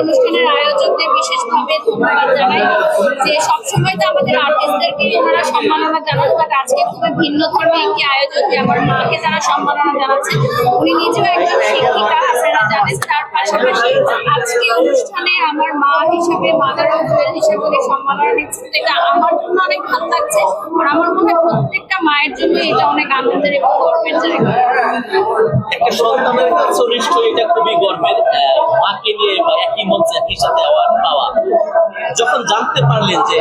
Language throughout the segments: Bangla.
অনুষ্ঠানের আয়োজকদের বিশেষভাবে ধন্যবাদ জানাই যে সবসময় তো আমাদের আর্টিস্টদেরকে ওনারা সম্মাননা জানান বাট আজকে খুবই ভিন্ন ধর্মী একটি আয়োজন যে আমার মাকে যারা সম্মাননা জানাচ্ছে। উনি নিজেও একজন শিক্ষিকা তার পাশাপাশি আজকে অনুষ্ঠানে আমার মা হিসেবে মাদার অফ হিসেবে সম্মাননা নিচ্ছেন এটা আমার জন্য অনেক ভালো লাগছে। আর আমার মনে হয় প্রত্যেকটা মায়ের জন্য এটা অনেক আনন্দের এবং গর্বের জায়গা। একটা সন্তানের কাছে নিশ্চয়ই এটা খুবই গর্বের আহ, মাকে নিয়ে বা একই মঞ্চে একই সাথে অ্যাওয়ার্ড পাওয়া। যখন জানতে পারলেন যে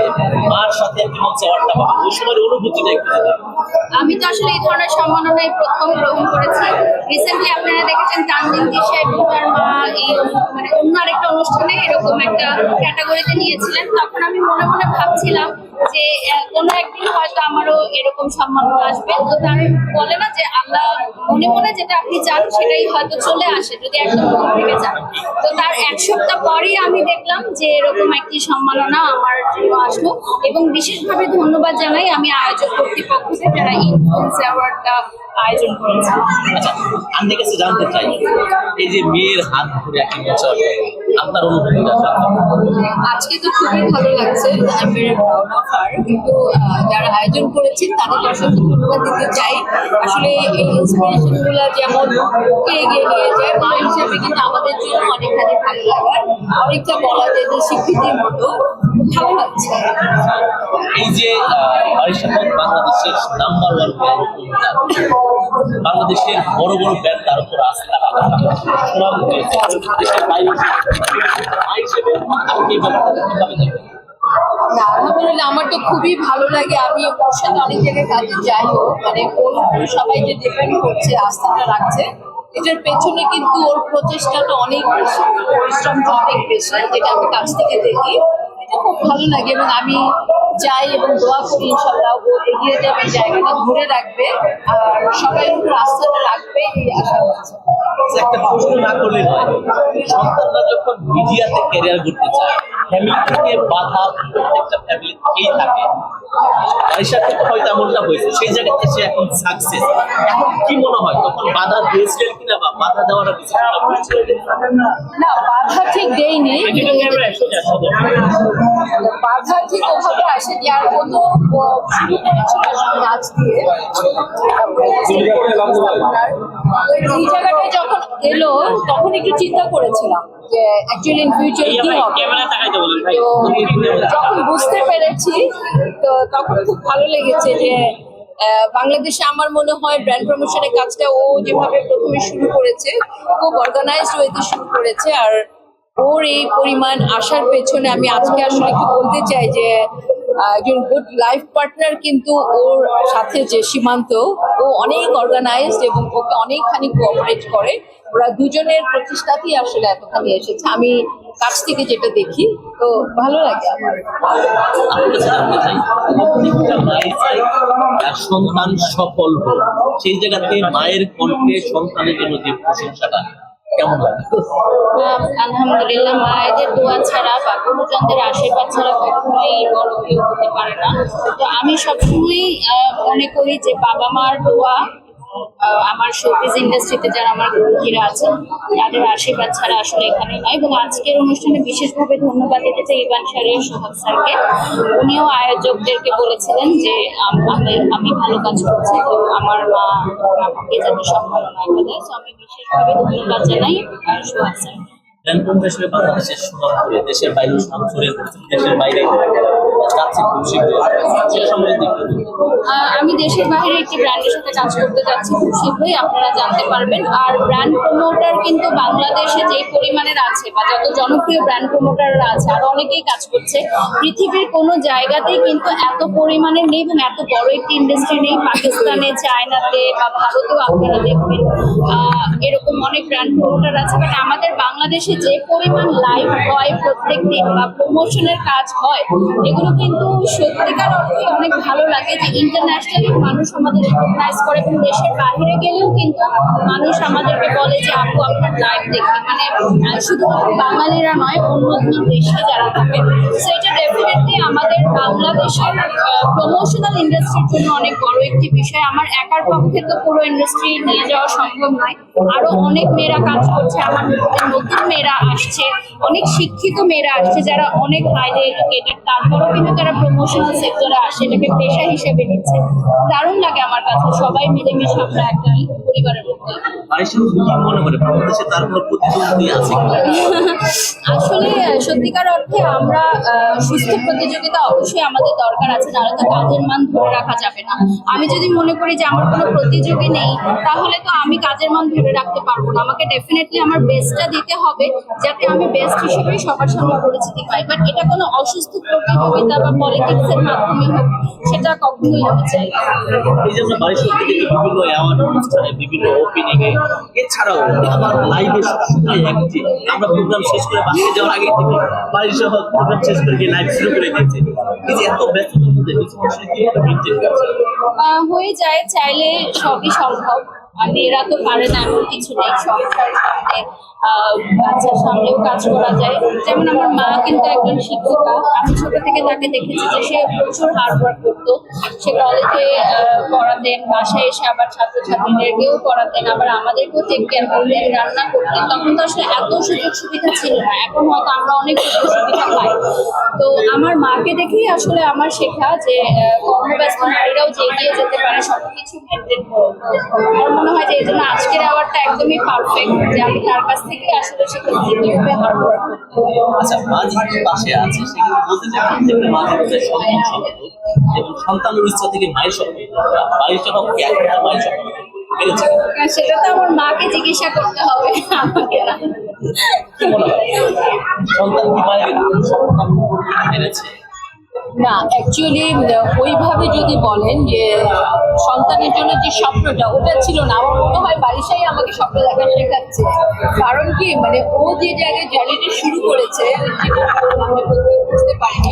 মার সাথে একই মঞ্চে অ্যাওয়ার্ডটা পাওয়া ওই সময়ের অনুভূতিটা একটু আমি তো আসলে এই ধরনের সম্মাননাই প্রথম গ্রহণ করেছি। রিসেন্টলি আপনারা দেখেছেন তানজিন দিশা এবং তার মা মানে অন্য আরেকটা অনুষ্ঠানে এরকম একটা ক্যাটাগরিতে নিয়েছিলেন তখন আমি মনে মনে ভাবছিলাম যে কোনো একদিন হয়তো আমারও এরকম সম্মাননা আসবে। তো তার বলে না যে, আল্লাহ মনে মনে যেটা আপনি চান সেটাই হয়তো চলে আসে, যদি একদম থেকে চান তো তার এক সপ্তাহ পরেই আমি দেখলাম যে, এরকম একটি সম্মাননা আমার জন্য আসলো। এবং বিশেষভাবে ধন্যবাদ জানাই আমি আয়োজক কর্তৃপক্ষকে যারা ইনফ্লুয়েন্স অ্যাওয়ার্ডটা আয়োজন করেছে। আচ্ছা আমি কাছে জানতে চাই। এই যে মেয়ের হাত ধরে মঞ্চে আসবে আপনার অনুভূতি আজকে তো খুবই ভালো লাগছে কিন্তু যারা আয়োজন করেছেন তাদের অসংখ্য ধন্যবাদ দিতে চাই। আসলে এই ইন্সপিরেশনগুলো যেমন এগিয়ে নিয়ে যায় মা হিসেবে কিন্তু আমাদের জন্য অনেকখানি ভালো লাগার, অনেকটা বলা যায় যে স্বীকৃতির মতো ভালো লাগছে। এই যে বারিশাখন বাংলাদেশের নাম্বার ওয়ান বাংলাদেশের বড় বড় ব্যান্ড তার উপর আলহামদুলিল্লাহ আমার তো খুবই ভালো লাগে। আমি ওর সাথে অনেক জায়গায় কাজে যাইও মানে ওর সবাই যে ডিপেন্ড করছে, আস্থাটা রাখছে, এটার পেছনে কিন্তু ওর প্রচেষ্টাটা অনেক বেশি পরিশ্রমটা অনেক বেশি যেটা আমি কাছ থেকে দেখি। খুব ভালো লাগে এবং আমি চাই এবং দোয়া করি ইনশাল্লাহ ও এগিয়ে যাবে, জায়গাটা ধরে রাখবে, আর সবাই উপর আস্থাটা রাখবে এই আশা করছি। একটা প্রশ্ন না করলে নয়। সন্তানরা যখন মিডিয়াতে ক্যারিয়ার করতে চায় ফ্যামিলি থেকে বাধা প্রত্যেকটা ফ্যামিলি থেকেই থাকে। আরিশার ক্ষেত্রে হয়তো এমনটা হয়েছে, সেই জায়গাতে সে এখন সাকসেস এখন কি মনে হয়? তখন বাধা দিয়েছিলেন কিনা বাধা দেওয়ার না বাধা ঠিক দেয়নি। বাধা ঠিক ওভাবে আসেনি আর আসলে নাচ দিয়ে। জায়গাটায় যখন এলো তখন একটু চিন্তা করেছিলাম যে অ্যাকচুয়ালি ইন ফিউচার কি হবে। তো যখন বুঝতে পেরেছি তো তখন খুব ভালো লেগেছে যে বাংলাদেশে আমার মনে হয় ব্র্যান্ড প্রমোশনের কাজটা ও যেভাবে প্রথমে শুরু করেছে খুব অর্গানাইজড ওয়েতে শুরু করেছে আর ওর এই পরিমাণ আসার পেছনে আমি আজকে আসলে একটু বলতে চাই যে একজন গুড লাইফ পার্টনার কিন্তু ওর সাথে যে সীমান্ত, ও অনেক অর্গানাইজড এবং ওকে অনেকখানি কোঅপারেট করে। ওরা দুজনের প্রচেষ্টাতেই আসলে এতখানি এসেছে। আমি কাছ থেকে যেটা দেখি তো ভালো লাগে আমার। সন্তান সফল হোক সেই জায়গাতে মায়ের কণ্ঠে সন্তানের জন্য যে প্রশংসাটা কেমন লাগে? আলহামদুলিল্লাহ মায়েদের দোয়া ছাড়া বা গুরুজনদের আশীর্বাদ ছাড়া কখনোই বড় কেউ হতে পারে না। তো আমি সবসময়ই আহ, মনে করি যে বাবা মার দোয়া আমার শোবিজ ইন্ডাস্ট্রিতে যারা আমার গুরুভীরা আছেন, তাদের আশীর্বাদ ছাড়া আসলে এখানে নয়। এবং আজকের অনুষ্ঠানে বিশেষভাবে ধন্যবাদ দিতে চাই ইবান শারিয়ার সোহাগ স্যারকে। উনিও আয়োজকদেরকে বলেছিলেন যে, আম- আমি- ভালো কাজ করছি, তো আমার মা, আমাকে যাতে সম্ভাবনা দেয় তো আমি বিশেষভাবে ধন্যবাদ জানাই সোহাগ স্যার হিসেবে বাংলাদেশের দেশের বাইরে দেশের বাইরে যাচ্ছে আমি দেশের বাইরে একটি ব্র্যান্ডের সাথে কাজ করতে যাচ্ছি খুব শীঘ্রই আপনারা জানতে পারবেন। আর ব্র্যান্ড প্রমোটার কিন্তু বাংলাদেশে যে পরিমাণের আছে বা যত জনপ্রিয় ব্র্যান্ড প্রমোটাররা আছে, আর অনেকেই কাজ করছে। পৃথিবীর কোনো জায়গাতেই কিন্তু এত পরিমাণের নেই এবং এত বড় একটি ইন্ডাস্ট্রি নেই। পাকিস্তানে, চায়নাতে বা ভারতেও আপনারা দেখবেন এরকম অনেক ব্র্যান্ড প্রমোটার আছে। বাট আমাদের বাংলাদেশে যে পরিমাণ লাইভ হয় প্রত্যেক দিন বা প্রমোশনের কাজ হয়, এগুলো কিন্তু সত্যিকার অর্থে অনেক ভালো লাগে যে ইন্টারন্যাশনালি মানুষ আমাদের রিকগনাইজ করে এবং দেশের বাইরে গেলেও কিন্তু মানুষ আমাদেরকে বলে যে, আপু, আপনার লাইভ দেখি। মানে শুধুমাত্র বাঙালিরা নয়, অন্য অন্য দেশে যারা থাকে সো এটা ডেফিনেটলি আমাদের বাংলাদেশের প্রমোশনাল ইন্ডাস্ট্রির জন্য অনেক বড় একটি বিষয়। আমার একার পক্ষে তো পুরো ইন্ডাস্ট্রি নিয়ে যাওয়া সম্ভব নয়। আরও অনেক মেয়েরা কাজ করছে আমার নতুন মেয়েরা আসছে অনেক শিক্ষিত মেয়েরা আসছে যারা অনেক হাইলি এডুকেটেড তারপরেও কিন্তু তারা প্রমোশনাল সেক্টরে আসে এটাকে পেশা হিসেবে নিচ্ছে। দারুণ লাগে আমার কাছে। সবাই মিলেমিশে আমরা একটা পরিবারের তার কিনা? আসলে সত্যিকার অর্থে আমরা সুস্থ প্রতিযোগিতা অবশ্যই আমাদের দরকার আছে। নাহলে তো কাজের মান ধরে রাখা যাবে না। আমি যদি মনে করি যে আমার কোনো প্রতিযোগী নেই তাহলে তো আমি কাজের মান ধরে রাখতে পারব না। আমাকে ডেফিনেটলি আমার বেস্টটা দিতে হবে যাতে আমি বেস্ট হিসেবে সবার সামনে পরিচিতি পাই। বাট এটা কোনো অসুস্থ প্রতিযোগিতা বা পলিটিক্সের মাধ্যমে হোক সেটা কখনোই আমি চাই এছাড়াও আমার লাইভে এত আহ, হয়ে যায় চাইলে সবই সম্ভব। মেয়েরা তো পারে না, এমন কিছু নেই। সংসার সামনে বাচ্চার সামনেও কাজ করা যায়। যেমন আমার মা কিন্তু একজন শিক্ষিকা। আমি ছোট থেকে তাকে দেখেছি যে সে প্রচুর হার্ড ওয়ার্ক করতো। সে কলেজে পড়াতেন, বাসায় এসে আবার ছাত্রছাত্রীদেরকেও পড়াতেন। আবার আমাদেরকেও টেক করতেন, রান্না করতেন। তখন তো আসলে এত সুযোগ সুবিধা ছিল না। এখন হয়তো আমরা অনেক সুযোগ সুবিধা পাই। তো আমার মাকে দেখেই আসলে আমার শেখা যে কর্মব্যস্ত নারীরাও যে এগিয়ে যেতে পারে, সবকিছু মেনটেন আমার মনে হয় যে এই জন্য আজকের অ্যাওয়ার্ডটা একদমই পারফেক্ট যে আমি তার কাছ থেকে আসলে শিখেছি কীভাবে আচ্ছা মা যেহেতু পাশে আছে সেক্ষেত্রে বলতে চাই প্রত্যেকটা মা যেহেতু সন্তান সম্পদ এবং সন্তানের ইচ্ছা থেকে মায়ের সম্পদ জন্য কি একটা মায়ের সম্পদ সেটা তো আমার মাকে জিজ্ঞাসা করতে হবে আমাকে না। কি সন্তান কি মায়ের সম্পদ পেরেছে? না অ্যাকচুয়ালি ওইভাবে যদি বলেন যে সন্তানের জন্য যে স্বপ্নটা, ওটা ছিল না। আমার মনে হয় বারিশাই আমাকে স্বপ্ন দেখা শেখাচ্ছে। কারণ কি? মানে ও যে জায়গায় জার্নিটা শুরু করেছে যেটা আমরা বুঝতে পারিনি।